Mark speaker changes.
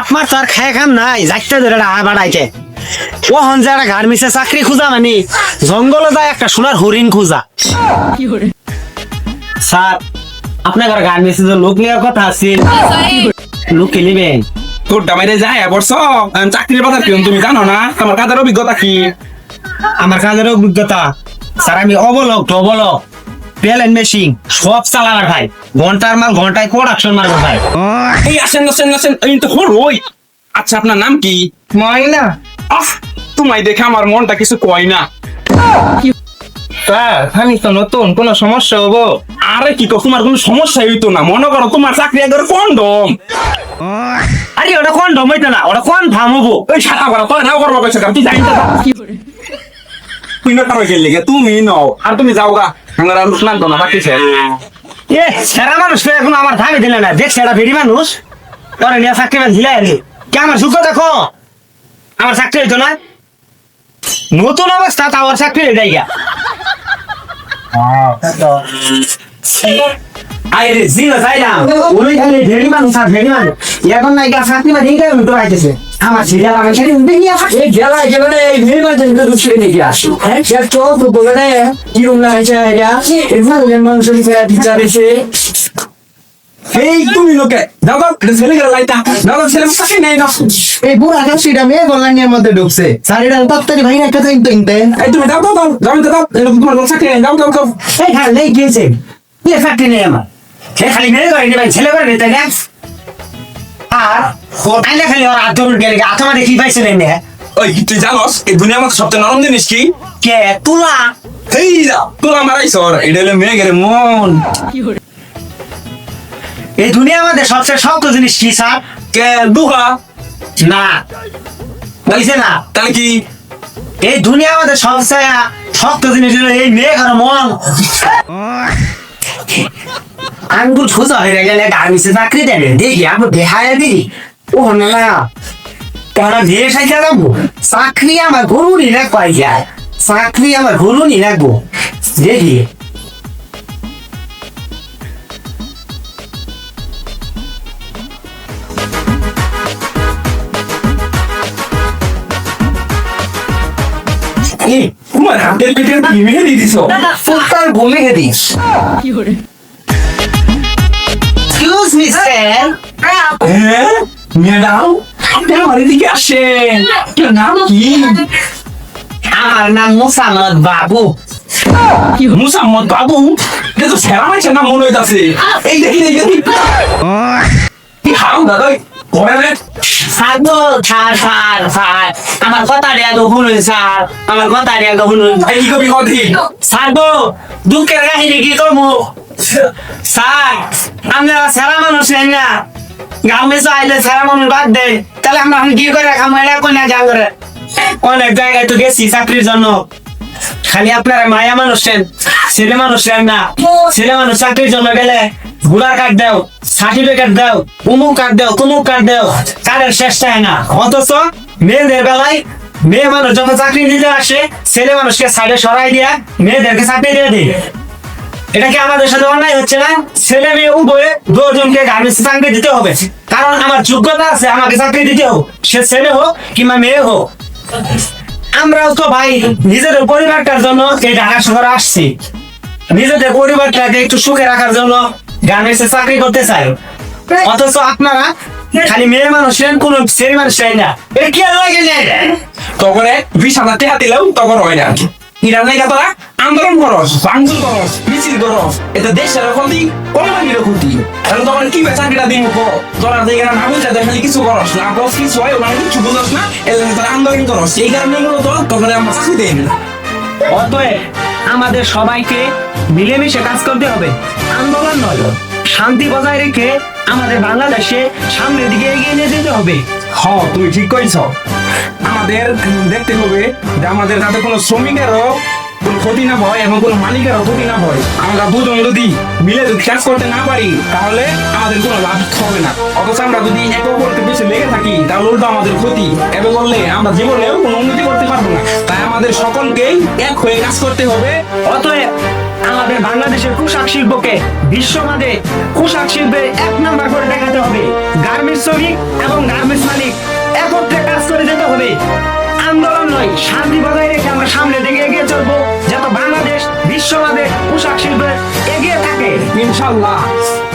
Speaker 1: বাপ মার তো আর খায় খাম নাই যাইতে ধরে আয় বাড়াইতে ও হন যে একটা গার্মিসে চাকরি খুঁজা মানে জঙ্গলে যায় একটা সোনার হরিণ খুঁজা। স্যার আপনার ঘর গার্মিসে যে লোক নেওয়ার কথা আছে লোক কে নেবেন
Speaker 2: তোর ডামাইরে যায় বর্ষ চাকরির কথা কি তুমি জানো না? তোমার কাজের অভিজ্ঞতা কি?
Speaker 1: আমার কাজের অভিজ্ঞতা? স্যার আমি অবলক অবলক। প্লেন মেশিন সব চালাবার ভাই। ঘণ্টার মাল ঘন্টায় প্রোডাকশন মারবো ভাই।
Speaker 2: এই আসেন আসেন আসেন এই তো হরই আচ্ছা আপনার নাম কি?
Speaker 1: ময়না।
Speaker 2: আহ তোমায় দেখে আমার মনটা কিছু কয় না।
Speaker 1: স্যার আমি তো নতুন কোনো সমস্যা হব?
Speaker 2: আরে কি তো তোমার কোনো সমস্যা হইতো না। মনে করো তোমার চাকরি একবার কন্ডম।
Speaker 1: আরে ওটা কোন ডমাইতো না ওটা কোন ধাম হব।
Speaker 2: ওই সাদা করা তো নাও করব কইছে তুই জানি তো তুই না কারও গেলে তুমি নও আর তুমি যাও গা। আমার আর স্নান তো না, বাকি
Speaker 1: এ, সেরা মানুষ তো এখন আমার ধামে দিলে না। দেখ, সেরা ভেরি মানুষ। তোরা নিয়ে চাকরি মান ঝিলাই রে কে আমার সুখ দেখো? আমার চাকরি হইতো না। নতুন অবস্থা, তা আমার চাকরি হয়ে যায়। আরে জিও যাইলাম ওই খালি ভেরি মানুষ আর ভেরি মানুষ। উল্টো আইতেছে আমার সিরিয়াল আমার সাথে দেখি
Speaker 3: এই জেলায় গেলে এই ভিড় মাঝে ঢুকছে নাকি আসো। হ্যাঁ? সে তো বলে না কিরম লাগছে এটা এখানে মানুষ টিচার এসে
Speaker 2: এই তুমি লোকে এটা ছেলে গেলে লাইটা যাও ছেলে চাকরি নেই না।
Speaker 3: এই বুড়া কাশিটা মেয়ে গলাঙ্গের মধ্যে ঢুকছে। এটা তাড়াতাড়ি ভাই একটা টাইম তো ইনতে।
Speaker 2: এই তুমি এটা তোমার
Speaker 1: এই খালি গিয়েছে। কি নেই আমার। সে খালি মেয়ে ছেলে করে নিতে না আর আইলে খালি ওর আত্ম গেলে আত্মা দেখি পাইছে না
Speaker 2: ওই তুই জানোস এই দুনিয়ার মধ্যে সবচেয়ে নরম জিনিস কি?
Speaker 1: কে? তুলা?
Speaker 2: এই যা তোরা মারাইছ এটা হলো গেলে মন।
Speaker 1: এই দুনিয়ার মধ্যে সবচেয়ে শক্ত জিনিস কি স্যার?
Speaker 2: কে? দুহা
Speaker 1: না। বুঝছে না।
Speaker 2: তাহলে কি?
Speaker 1: এই দুনিয়ার মধ্যে সবচেয়ে শক্ত জিনিস হলো এই মেয়ে আর মন। আঙ্গুল সোজা হয়ে গেলে চাকরি দেবে। দেখি আমি দেখায় দিই। ও না না কারণ বিয়ে সাইজা যাব। চাকরি আমার যায়। আমার দেখি।
Speaker 2: তোমার হাতের পিঠে কি
Speaker 1: এক্সকিউজ মি স্যার
Speaker 2: হ্যাঁ ম্যাডাম আপনি আমার এদিকে আসেন। কি নাম কি?
Speaker 1: আমার নাম মুসামদ বাবু।
Speaker 2: মুসাম্মদ বাবু? এটা তো সেরা মাইছে না মনে হইতাছে। এই দেখি এই দেখি। কি হারাম দাদা পরে রে।
Speaker 1: গো স্যার স্যার স্যার। আমার কথা দেয়া তো শুনুন স্যার। আমার কথা দেয়া তো শুনুন।
Speaker 2: এই কবি
Speaker 1: স্যার গো দুঃখের কাহিনী কি করব স্যার, আমরা সারা মানুষ না? গ্রামে তো সারা মানুষ বাদ দেয় তাহলে আমরা কি করে খাব এটা কোন যা করে অনেক জায়গায় তো গেছি চাকরির জন্য। খালি আপনারা মায়া মানুষ ছেলে মানুষ না? ছেলে মানুষ চাকরির জন্য গেলে ঘোড়ার কার্ড দাও, সার্টিফিকেট দাও, উমুক কার্ড দাও, তুমুক কার্ড দাও কার্ডের শেষ চায় না। অথচ মেয়েদের বেলায় মেয়ে মানুষ যখন চাকরি দিতে আসে, ছেলে মানুষকে সাইডে সরাই দিয়া মেয়েদেরকে চাকরি দিয়ে দিই এটা কি আমাদের সাথে অন্যায় হচ্ছে না? ছেলে মেয়ে উভয়ে দুজনকে গার্মেন্টসে চাকরি দিতে হবে। কারণ আমার যোগ্যতা আছে, আমাকে চাকরি দিতে হোক। সে ছেলে হোক কিংবা মেয়ে হোক। আমরাও তো ভাই নিজেদের পরিবারটার জন্য এই ঢাকা শহরে আসছি। নিজেদের পরিবারটাকে একটু সুখে রাখার জন্য গার্মেন্টসে চাকরি করতে চাই। অথচ আপনারা খালি মেয়ে মানুষ নেন কোন ছেলে মানুষ চাই না। এটা কি লাগে
Speaker 2: তখন টাকা দিলেও তখন হয় না। ইরান নাই তোরা? আন্দোলন করস ভাঙচুর করস মিছিল করস এটা দেশের ক্ষতি কোম্পানির ক্ষতি। তাহলে তখন কি চাকরিটা দিন তোরা দেখে না বুঝা দেখালি কিছু করস না করস কিছু হয় ওখানে কিছু বুঝস না এলে তোরা আন্দোলন করস। এই কারণে তো তখন আমরা চাকরি দেই না।
Speaker 1: অতএব আমাদের সবাইকে মিলেমিশে কাজ করতে হবে। আন্দোলন নয় শান্তি বজায় রেখে আমাদের বাংলাদেশে সামনের দিকে এগিয়ে নিয়ে যেতে হবে।
Speaker 2: হ তুই ঠিক কইছ। আমাদের দেখতে হবে যে আমাদের যাতে কোনো শ্রমিকেরও ক্ষতি না হয় এবং কোনো মালিকের ক্ষতি না হয় আমরা দুজন যদি মিলে যদি চাষ করতে না পারি, তাহলে আমাদের কোনো লাভ হবে না। অথচ আমরা যদি এক অপরকে বেশি লেগে থাকি, তাহলে উল্টো আমাদের ক্ষতি। এবং বললে আমরা জীবনে কোনো উন্নতি করতে পারব না। তাই আমাদের সকলকেই এক হয়ে কাজ করতে হবে।
Speaker 1: অতএব আমাদের বাংলাদেশের পোশাক শিল্পকে বিশ্বমাদে পোশাক শিল্পের এক নাম্বার করে দেখাতে হবে। গার্মেন্টস শ্রমিক এবং গার্মেন্টস মালিক একত্রে কাজ করে যেতে হবে। আন্দোলন নয়, শান্তি বজায় রেখে আমরা সামনে দেখে শিল্পে এগিয়ে থাকে ইনশাল্লাহ